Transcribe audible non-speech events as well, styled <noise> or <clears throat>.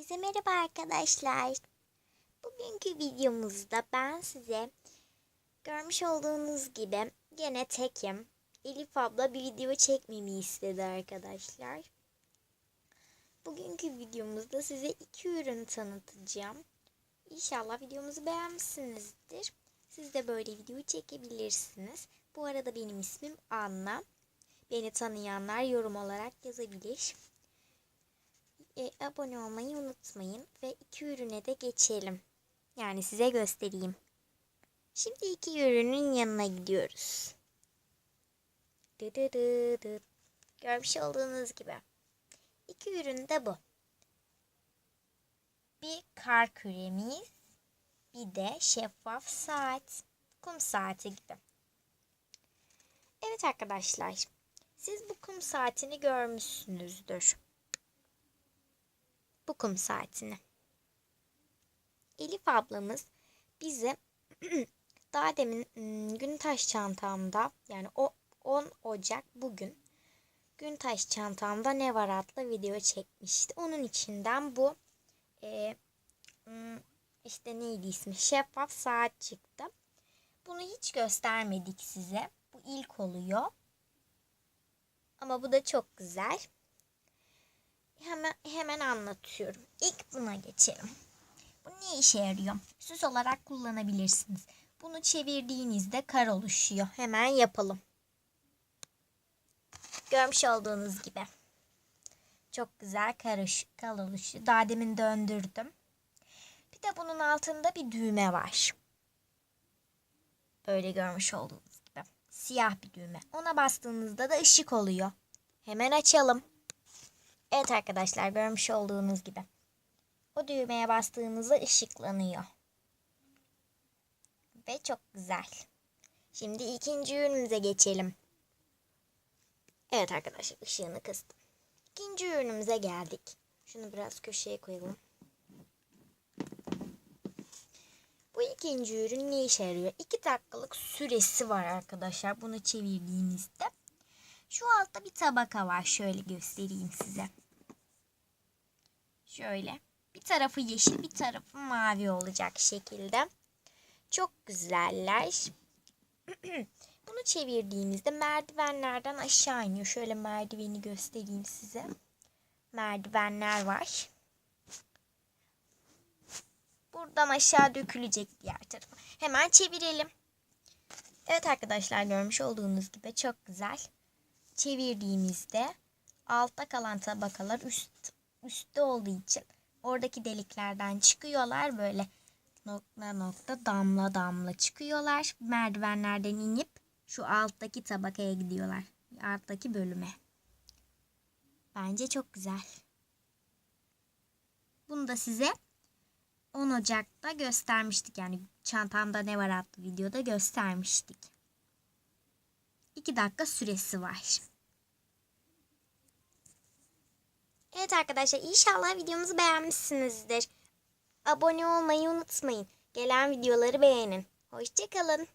Herkese merhaba arkadaşlar. Bugünkü videomuzda ben size görmüş olduğunuz gibi gene tekim. Elif abla bir video çekmemi istedi arkadaşlar. Bugünkü videomuzda size iki ürün tanıtacağım. İnşallah videomuzu beğenmişsinizdir. Siz de böyle video çekebilirsiniz. Bu arada benim ismim Anna. Beni tanıyanlar yorum olarak yazabilir. E, abone olmayı unutmayın ve iki ürüne de geçelim. Yani size göstereyim. Şimdi iki ürünün yanına gidiyoruz. Dı dı dı dı. Görmüş olduğunuz gibi. İki ürün de bu. Bir kar küremiz, bir de şeffaf saat, kum saati gibi. Evet arkadaşlar, siz bu kum saatini görmüşsünüzdür bu kum saatini. Elif ablamız bize <clears throat> daha demin ım, Güntaş çantamda yani o 10 Ocak bugün Güntaş çantamda ne var adlı video çekmişti. Onun içinden bu e, işte neydi ismi şeffaf saat çıktı. Bunu hiç göstermedik size. Bu ilk oluyor. Ama bu da çok güzel hemen hemen anlatıyorum. İlk buna geçelim. Bu ne işe yarıyor? Süs olarak kullanabilirsiniz. Bunu çevirdiğinizde kar oluşuyor. Hemen yapalım. Görmüş olduğunuz gibi. Çok güzel karış, kar oluşuyor. Daha demin döndürdüm. Bir de bunun altında bir düğme var. Böyle görmüş olduğunuz gibi. Siyah bir düğme. Ona bastığınızda da ışık oluyor. Hemen açalım. Evet arkadaşlar görmüş olduğunuz gibi. O düğmeye bastığınızda ışıklanıyor. Ve çok güzel. Şimdi ikinci ürünümüze geçelim. Evet arkadaşlar ışığını kıstım. İkinci ürünümüze geldik. Şunu biraz köşeye koyalım. Bu ikinci ürün ne işe yarıyor? 2 dakikalık süresi var arkadaşlar. Bunu çevirdiğinizde. Şu altta bir tabaka var. Şöyle göstereyim size. Şöyle. Bir tarafı yeşil, bir tarafı mavi olacak şekilde. Çok güzeller. <clears throat> Bunu çevirdiğinizde merdivenlerden aşağı iniyor. Şöyle merdiveni göstereyim size. Merdivenler var. Buradan aşağı dökülecek diğer tarafa. Hemen çevirelim. Evet arkadaşlar görmüş olduğunuz gibi çok güzel. Çevirdiğimizde altta kalan tabakalar üst üstte olduğu için oradaki deliklerden çıkıyorlar böyle nokta nokta damla damla çıkıyorlar. Merdivenlerden inip şu alttaki tabakaya gidiyorlar. Alttaki bölüme. Bence çok güzel. Bunu da size 10 Ocak'ta göstermiştik. Yani çantamda ne var adlı videoda göstermiştik. 2 dakika süresi var. Evet arkadaşlar inşallah videomuzu beğenmişsinizdir. Abone olmayı unutmayın. Gelen videoları beğenin. Hoşçakalın.